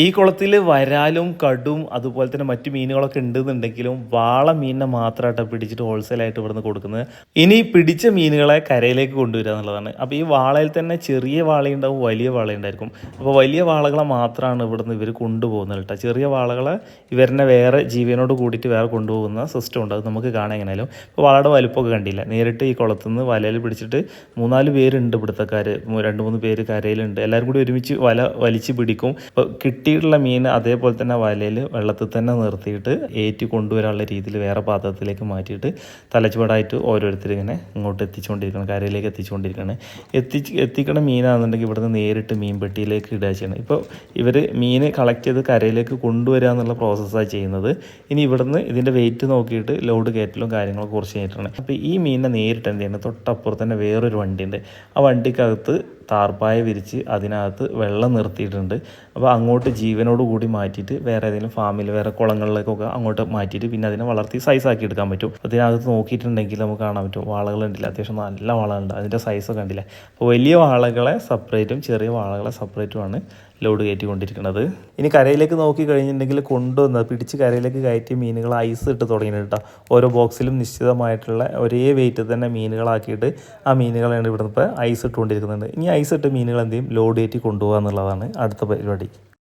ഈ കുളത്തിൽ വരാലും കടും അതുപോലെ തന്നെ മറ്റു മീനുകളൊക്കെ ഉണ്ടെന്നുണ്ടെങ്കിലും വാള മീനിനെ മാത്രമായിട്ട് പിടിച്ചിട്ട് ഹോൾസെയിലായിട്ട് ഇവിടുന്ന് കൊടുക്കുന്നത്. ഇനി പിടിച്ച മീനുകളെ കരയിലേക്ക് കൊണ്ടുവരിക എന്നുള്ളതാണ്. അപ്പോൾ ഈ വാളയിൽ തന്നെ ചെറിയ വാളയുണ്ടാവും വലിയ വാളയുണ്ടായിരിക്കും. അപ്പോൾ വലിയ വാളകളെ മാത്രമാണ് ഇവിടുന്ന് ഇവർ കൊണ്ടുപോകുന്നത് കേട്ടോ. ചെറിയ വാളകളെ ഇവരിനെ വേറെ ജീവനോട് കൂടിയിട്ട് വേറെ കൊണ്ടുപോകുന്ന സിസ്റ്റം ഉണ്ട്. അത് നമുക്ക് കാണാൻ എങ്ങനെയാലും ഇപ്പോൾ വാളയുടെ വലുപ്പമൊക്കെ കണ്ടില്ല? നേരിട്ട് ഈ കുളത്തിൽ നിന്ന് വലയിൽ പിടിച്ചിട്ട് മൂന്നാൽ പേരുണ്ട് ഇവിടുത്തെക്കാർ രണ്ട് മൂന്ന് പേര് കരയിലുണ്ട്. എല്ലാവരും കൂടി ഒരുമിച്ച് വല വലിച്ച് പിടിക്കും. അപ്പോൾ കിട്ടിയിട്ടുള്ള മീൻ അതേപോലെ തന്നെ വലയിൽ വെള്ളത്തിൽ തന്നെ നിർത്തിയിട്ട് ഏറ്റി കൊണ്ടുവരാനുള്ള രീതിയിൽ വേറെ പാത്രത്തിലേക്ക് മാറ്റിയിട്ട് തലച്ചുവടായിട്ട് ഓരോരുത്തർ ഇങ്ങനെ ഇങ്ങോട്ട് എത്തിച്ചുകൊണ്ടിരിക്കണം കരയിലേക്ക് എത്തിച്ചുകൊണ്ടിരിക്കുകയാണ് എത്തിച്ച് എത്തിക്കണ മീനാണെന്നുണ്ടെങ്കിൽ ഇവിടുന്ന് നേരിട്ട് മീൻ പെട്ടിയിലേക്ക് ഇടുക ചെയ്യണം. ഇപ്പോൾ ഇവർ മീൻ കളക്ട് ചെയ്ത് കരയിലേക്ക് കൊണ്ടുവരിക എന്നുള്ള പ്രോസസ്സാണ് ചെയ്യുന്നത്. ഇനി ഇവിടുന്ന് ഇതിന്റെ വെയിറ്റ് നോക്കിയിട്ട് ലോഡ് കയറ്റലും കാര്യങ്ങളൊക്കെ കുറച്ച് കഴിഞ്ഞിട്ടാണ്. അപ്പോൾ ഈ മീനിനെ നേരിട്ട് എന്ത് ചെയ്യണം? തൊട്ടപ്പുറത്ത് തന്നെ വേറൊരു വണ്ടിയുണ്ട്. ആ വണ്ടിക്കകത്ത് താർപ്പായ വിരിച്ച് അതിനകത്ത് വെള്ളം നിർത്തിയിട്ടുണ്ട്. അപ്പോൾ അങ്ങോട്ട് ജീവനോട് കൂടി മാറ്റിയിട്ട് വേറെ ഏതെങ്കിലും ഫാമിൽ വേറെ കുളങ്ങളിലേക്കൊക്കെ അങ്ങോട്ട് മാറ്റിയിട്ട് പിന്നെ അതിനെ വളർത്തി ആക്കി എടുക്കാൻ പറ്റും. അതിനകത്ത് നോക്കിയിട്ടുണ്ടെങ്കിൽ നമുക്ക് കാണാൻ പറ്റും. വാളകളുണ്ടല്ല അത്യാവശ്യം നല്ല വാളകളുണ്ട്. അതിന്റെ സൈസൊക്കെ കണ്ടില്ല? അപ്പോൾ വലിയ വാളകളെ സെപ്പറേറ്റും ചെറിയ വാളകളെ സെപ്പറേറ്റുമാണ് ലോഡ് കയറ്റിക്കൊണ്ടിരിക്കുന്നത്. ഇനി കരയിലേക്ക് നോക്കി കഴിഞ്ഞിട്ടുണ്ടെങ്കിൽ കൊണ്ടുവന്ന് പിടിച്ച് കരയിലേക്ക് കയറ്റി മീനുകൾ ഐസ് ഇട്ട് തുടങ്ങിയിട്ടുണ്ട് ഓരോ ബോക്സിലും നിശ്ചിതമായിട്ടുള്ള ഒരേ വെയിറ്റ് തന്നെ മീനുകളാക്കിയിട്ട് ആ മീനുകളാണ് ഇവിടുന്ന് ഇപ്പോൾ ഐസ് ഇട്ടുകൊണ്ടിരിക്കുന്നുണ്ട് ഇനി ഐസ് ഇട്ട് മീനുകൾ എന്ത് ചെയ്യും? ലോഡ് കയറ്റി കൊണ്ടുപോകുക എന്നുള്ളതാണ് അടുത്ത പരിപാടി.